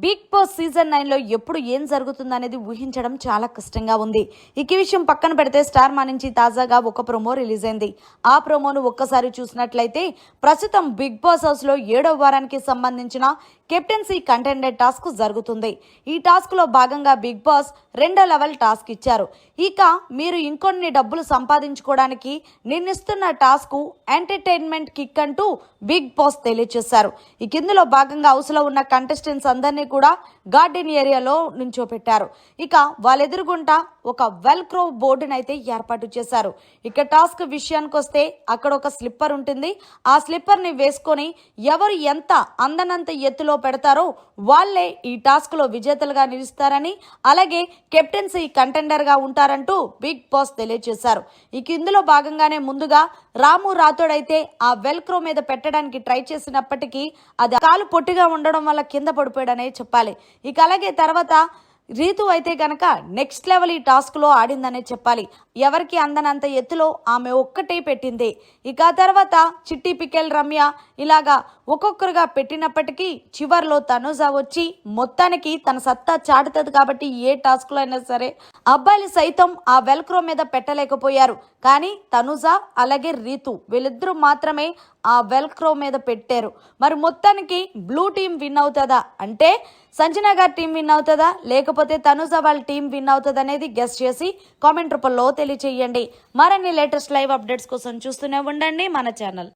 Big boss season నైన్లో ఎప్పుడు ఏం జరుగుతుందనేది ఊహించడం చాలా కష్టంగా ఉంది. ఇక విషయం పక్కన పెడితే స్టార్ మా నుంచి తాజాగా ఒక ప్రోమో రిలీజ్ అయింది. ఆ ప్రోమోను ఒక్కసారి చూసినట్లయితే ప్రస్తుతం బిగ్ బాస్ హౌస్లో ఏడవ వారానికి సంబంధించిన కెప్టెన్సీ కంటెండెడ్ టాస్క్ జరుగుతుంది. ఈ టాస్క్లో భాగంగా బిగ్ బాస్ రెండో లెవెల్ టాస్క్ ఇచ్చారు. ఇక మీరు ఇంకొన్ని డబ్బులు సంపాదించుకోవడానికి నిన్నిస్తున్న టాస్క్ ఎంటర్టైన్మెంట్ కిక్ అంటూ బిగ్ బాస్ తెలియజేశారు. ఇక ఇందులో భాగంగా హౌస్లో ఉన్న కంటెస్టెంట్స్ అందరినీ కూడా గార్డెన్ ఏరియాలో నించోపెట్టారు. ఇక వాళ్ళెదురుగుంటా ఒక వెల్క్రో బోర్డును అయితే ఏర్పాటు చేశారు. ఇక టాస్క్ విషయానికి వస్తే అక్కడ ఒక స్లిప్పర్ ఉంటుంది. ఆ స్లిప్పర్ని వేసుకొని ఎవరు ఎంత అందనంత ఎత్తులో పెడతారో వాళ్ళే ఈ టాస్క్లో విజేతలుగా నిలుస్తారని అలాగే కెప్టెన్సీ కంటెండర్గా ఉంటారంటూ బిగ్ బాస్ తెలియజేశారు. ఇక ఇందులో భాగంగానే ముందుగా రాము రాథోడైతే ఆ వెల్క్రో మీద పెట్టడానికి ట్రై చేసినప్పటికీ అది కాలు పొట్టిగా ఉండడం వల్ల కింద పడిపోయాడనే చెప్పాలి. ఇక అలాగే తర్వాత రీతు అయితే కనుక నెక్స్ట్ లెవెల్ ఈ టాస్క్లో ఆడిందనే చెప్పాలి. ఎవరికి అందనంత ఎత్తులో ఆమె ఒక్కటే పెట్టింది. ఇక ఆ తర్వాత చిట్టి పికెల్ రమ్య ఇలాగా ఒక్కొక్కరుగా పెట్టినప్పటికీ చివర్లో తనుజ వచ్చి మొత్తానికి తన సత్తా చాటుతుంది కాబట్టి ఏ టాస్క్లో అయినా సరే అబ్బాయిలు సైతం ఆ వెల్క్రో మీద పెట్టలేకపోయారు. కానీ తనుజ అలాగే రీతు వీళ్ళిద్దరూ మాత్రమే ఆ వెల్క్రో మీద పెట్టారు. మరి మొత్తానికి బ్లూ టీం విన్ అవుతుందా? అంటే సంజన గారి టీం విన్ అవుతుందా? లేకపోతే తనుజ వాళ్ళ టీం విన్ అవుతుంది అనేది గెస్ట్ చేసి కామెంట్ రూపంలో తెలియచేయండి. మరిన్ని లేటెస్ట్ లైవ్ అప్డేట్స్ కోసం చూస్తూనే ఉండండి మన ఛానల్